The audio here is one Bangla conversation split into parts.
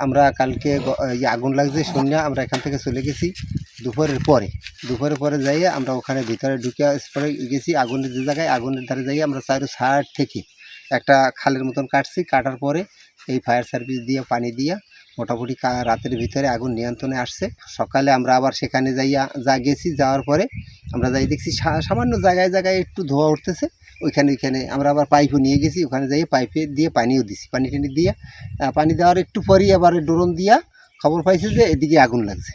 আমরা কালকে আগুন লাগছে শুনিয়া আমরা এখান থেকে চলে গেছি দুপুরের পরে। দুপুরের পরে যাইয়ে আমরা ওখানে ভিতরে ঢুকে পরে গেছি, আগুনের যে জায়গায়, আগুনের ধারে যাইয়ে আমরা চারো সার থেকে একটা খালের মতন কাটছি। কাটার পরে এই ফায়ার সার্ভিস দিয়ে, পানি দিয়ে মোটামুটি রাতের ভিতরে আগুন নিয়ন্ত্রণে আসছে। সকালে আমরা আবার সেখানে যাইয়া যা গেছি, যাওয়ার পরে আমরা যাই দেখছি সামান্য জায়গায় জায়গায় একটু ধোয়া উঠতেছে। ওইখানে ওইখানে আমরা আবার পাইপও নিয়ে গেছি। ওখানে যাইয়ে পাইপে দিয়ে পানিও দিছি। পানি টানি দিয়ে পানি দেওয়ার একটু পরেই আবার ড্রোন দিয়া খবর পাইছে যে এদিকে আগুন লাগছে।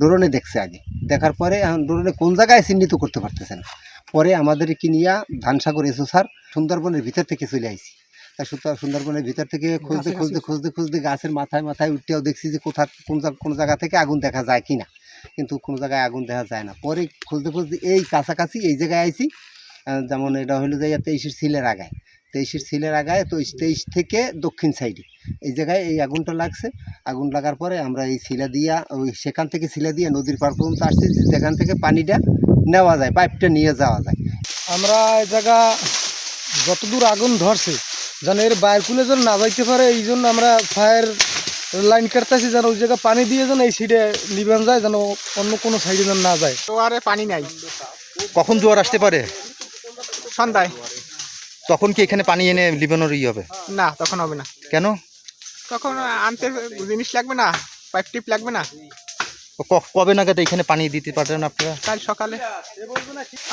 ড্রোনে দেখছে আগে। দেখার পরে এখন ড্রোনে কোন জায়গায় চিহ্নিত করতে পারতেছে না। পরে আমাদের কি নিয়ে ধানসাগর এসো স্যার, সুন্দরবনের ভিতর থেকে চলে আইছি। তা সুতরাং সুন্দরবনের ভিতর থেকে খুঁজতে খুঁজতে খুঁজতে খুঁজতে গাছের মাথায় মাথায় উঠতেও দেখছি যে কোথা কোন জায়গা কোন জায়গা থেকে আগুন দেখা যায় কি না কিন্তু কোনো জায়গায় আগুন দেখা যায় না। পরে খুঁজতে খুঁজতে এই কাছাকাছি এই জায়গায় আইছি যেমন এটা হলো যে তেইশের সিলের আগায়। তেইশের সিলের আগায় তো তেইশ থেকে দক্ষিণ সাইডে। এই জায়গায় এই আগুনটা লাগছে। আগুন লাগার পরে আমরা এই শিলা দিয়া ওই সেখান থেকে শিলা দিয়ে নদীর পার পর্যন্ত আসছি যে যেখান থেকে পানিটা নেওয়া যায় পাইপটা নিয়ে যাওয়া যায়। আমরা এই জায়গা যতদূর আগুন ধরছে যেন এর বাইর কুলে যেন না যাইতে পারে এই জন্য আমরা ফায়ার লাইন কাটতেছি যেন ওই জায়গা পানি দিয়ে যেন এই সাইডে নিবেন যায় যেন অন্য কোনো সাইডে যেন না যায়। জোয়ারে পানি নাই। কখন জোয়ার আসতে পারে? সন্ধ্যায়। তখন কি এখানে পানি এনে লিবানোর ই হবে? না তখন হবে না। কেন? তখন আনতে জিনিস লাগবে না পাইপ টিপ লাগবে না। কবে নাগাদ এখানে পানি দিতে পারবেন আপনারা? কাল সকালে।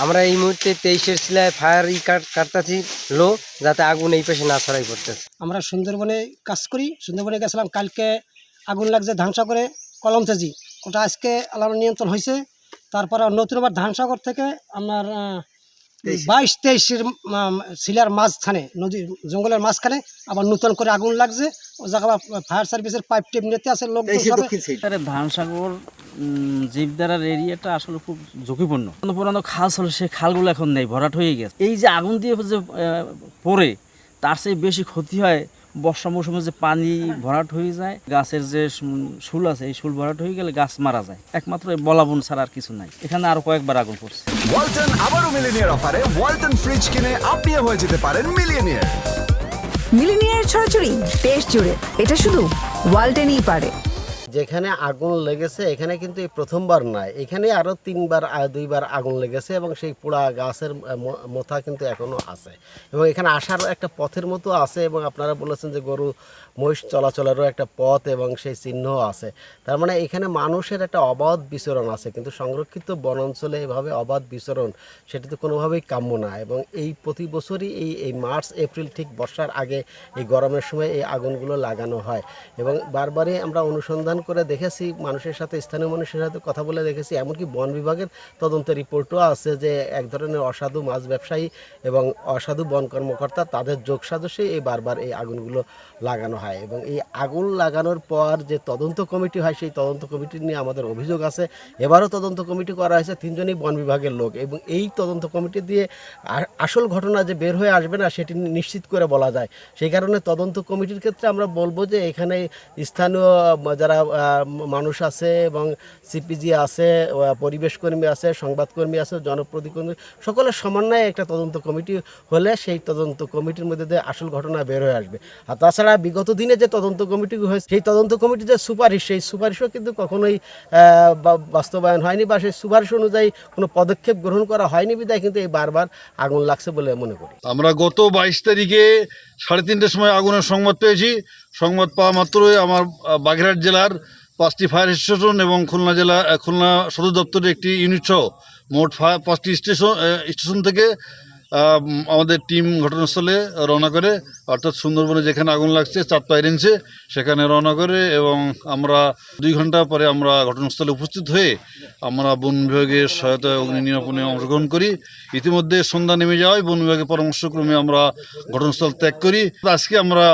আমরা এই মুহূর্তে তেইশের শিলায় ফায়ার ই কাট কাটতেছি লো যাতে আগুন এই পাশে না ছড়াই পড়তেছে। আমরা সুন্দরবনে কাজ করি। সুন্দরবনে গেছিলাম কালকে আগুন লাগছে ধানসাগরে কলম তেজি ওটা আজকে আলাদা নিয়ন্ত্রণ হয়েছে। তারপরে নতুন আবার ধানসাগর থেকে আমার বাইশ তেইশের শিলার মাঝখানে নদী জঙ্গলের মাঝখানে আবার নতুন করে আগুন লাগছে। ও জায়গা ফায়ার সার্ভিসের পাইপ টেপ নিতে আছে লোক ধানসাগর জীবদারার এরিয়াটা আসলে খুব ঝুঁকিপূর্ণ। পুরানো পুরানো খাল ছিল সেই খালগুলো এখন নেই ভরাট হয়ে গেছে। এই যে আগুন দিয়ে যে পড়ে তার চেয়ে বেশি ক্ষতি হয় বর্ষা মৌসুমে যে পানি ভরাট হয়ে যায় গাছের যে শুল- আছে এই শুল ভরাট হয়ে গেলে গাছ মারা যায়। একমাত্র এই বলাবন ছাড়া আর কিছু নাই। এখানে আরও কয়েকবার আগুন পড়ছে। ওয়ালটন আবারও মিলিনিয়ার অফারে ওয়ালটন ফ্রিজ কিনে আপনিও হয়ে যেতে পারেন মিলিয়নিয়ার মিলিনিয়ার ছড়াছড়ি দেশ জুড়ে। এটা শুধু ওয়ালটেনই পারে। যেখানে আগুন লেগেছে, এখানে কিন্তু এই প্রথমবার নয় এখানে আরও তিনবার দুইবার আগুন লেগেছে এবং সেই পোড়া গাছের মোথা কিন্তু এখনও আছে। এবং এখানে আসার একটা পথের মতো আছে এবং আপনারা বলেছেন যে গরু মহিষ চলাচলেরও একটা পথ এবং সেই চিহ্নও আছে। তার মানে এখানে মানুষের একটা অবাধ বিচরণ আছে, কিন্তু সংরক্ষিত বনাঞ্চলে এভাবে অবাধ বিচরণ, সেটা তো কোনোভাবেই কাম্য না। এবং এই প্রতি বছরই এই এই মার্চ, এপ্রিল ঠিক বর্ষার আগে এই গরমের সময় এই আগুনগুলো লাগানো হয়। এবং বারবারই আমরা অনুসন্ধান করে দেখেছি, মানুষের সাথে, স্থানীয় মানুষের সাথে কথা বলে দেখেছি, এমনকি বন বিভাগের তদন্ত রিপোর্টও আছে যে এক ধরনের অসাধু মাছ ব্যবসায়ী এবং অসাধু বন কর্মকর্তা তাদের যোগ এই বারবার এই আগুনগুলো লাগানো হয় এবং এই আগুন লাগানোর পর যে তদন্ত কমিটি হয়, সেই তদন্ত কমিটি নিয়ে আমাদের অভিযোগ আছে। এবারও তদন্ত কমিটি করা হয়েছে তিনজনই বন বিভাগের লোক এবং এই তদন্ত কমিটি দিয়ে আসল ঘটনা যে বের হয়ে আসবে না, সেটি নিশ্চিত করে বলা যায়। সেই কারণে তদন্ত কমিটির ক্ষেত্রে আমরা বলব যে এখানে স্থানীয় যারা মানুষ আছে এবং সিপিজি আছে আহ, পরিবেশ কর্মী আছে সংবাদকর্মী আছে জনপ্রতিকর্মী সকলের সমন্বয়ে একটা তদন্ত কমিটি হলে সেই তদন্ত কমিটির মধ্যে দিয়ে আসল ঘটনা বের হয়ে আসবে। আর তাছাড়া বিগত দিনে যে তদন্ত কমিটি হয়েছে সেই তদন্ত কমিটির যে সুপারিশ সেই সুপারিশও কিন্তু কখনোই বাস্তবায়ন হয়নি বা সেই সুপারিশ অনুযায়ী কোনো পদক্ষেপ গ্রহণ করা হয়নি বিদায় কিন্তু এই বারবার আগুন লাগছে বলে মনে করি। আমরা গত বাইশ তারিখে সাড়ে তিনটের সময় আগুনের সংবাদ পেয়েছি। সংবাদ পাওয়া মাত্রই আমার বাগেরহাট জেলার পাঁচটি ফায়ার স্টেশন এবং খুলনা জেলা, খুলনা সদর দপ্তরের একটি ইউনিট সহ মোট ফায়ার, পাঁচটি স্টেশন স্টেশন থেকে আমাদের টিম ঘটনাস্থলে রওনা করে, অর্থাৎ সুন্দরবনে যেখানে আগুন লাগছে চাঁদপাই রেঞ্জে সেখানে রওনা করে এবং আমরা দুই ঘণ্টা পরে আমরা ঘটনাস্থলে উপস্থিত হয়ে আমরা বন বিভাগের সহায়তায় অগ্নি নিরাপণে অংশগ্রহণ করি। ইতিমধ্যে সন্ধ্যা নেমে যাওয়ায় বন বিভাগের পরামর্শক্রমে আমরা ঘটনাস্থল ত্যাগ করি। আজকে আমরা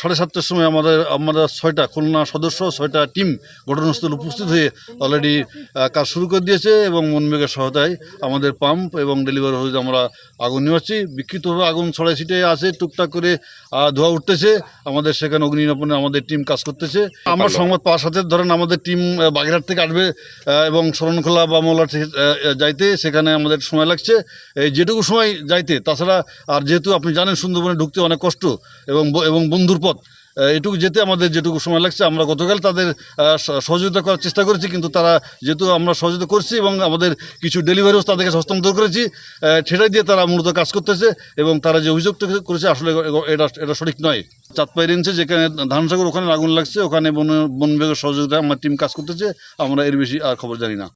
সাড়ে সাতটার সময় আমাদের আমাদের ছয়টা খুলনা সদস্য, ছয়টা টিম ঘটনাস্থলে উপস্থিত হয়ে অলরেডি কাজ শুরু করে দিয়েছে এবং বন বিভাগের সহায়তায় আমাদের পাম্প এবং ডেলিভারি হয়ে আমরা আগুন নিয়েছি বিক্ষিপ্তভাবে আগুন ছড়াই ছিটে আছে টুকটাক করে ধোঁয়া উঠতেছে। আমাদের সেখানে অগ্নি নিরাপণে আমাদের টিম কাজ করতেছে। আমরা সংবাদ পাওয়ার সাথে ধরেন আমাদের টিম বাগেরহাট থেকে আসবে এবং শরণখোলা বা মোলা যাইতে সেখানে আমাদের সময় লাগছে। এই যেটুকু সময় যাইতে তাছাড়া আর যেহেতু আপনি জানেন সুন্দরবনে ঢুকতে অনেক কষ্ট এবং এবং বন্ধুর পথ এটুকু যেতে আমাদের যেটুকু সময় লাগছে, আমরা গতকাল তাদের সহযোগিতা করার চেষ্টা করেছি, কিন্তু তারা যেহেতু আমরা সহযোগিতা করছি এবং আমাদের কিছু ডেলিভারিও তাদের কাছে হস্তান্তর করেছি সেটাই দিয়ে তারা মূলত কাজ করতেছে এবং তারা যে অভিযোগটা করেছে আসলে এটা এটা সঠিক নয়। চাঁদপাই রেঞ্জে যেখানে ধানসাগর ওখানে আগুন লাগছে, ওখানে বন বন বিভাগের সহযোগিতায় আমার টিম কাজ করতেছে, আমরা এর বেশি আর খবর জানি না।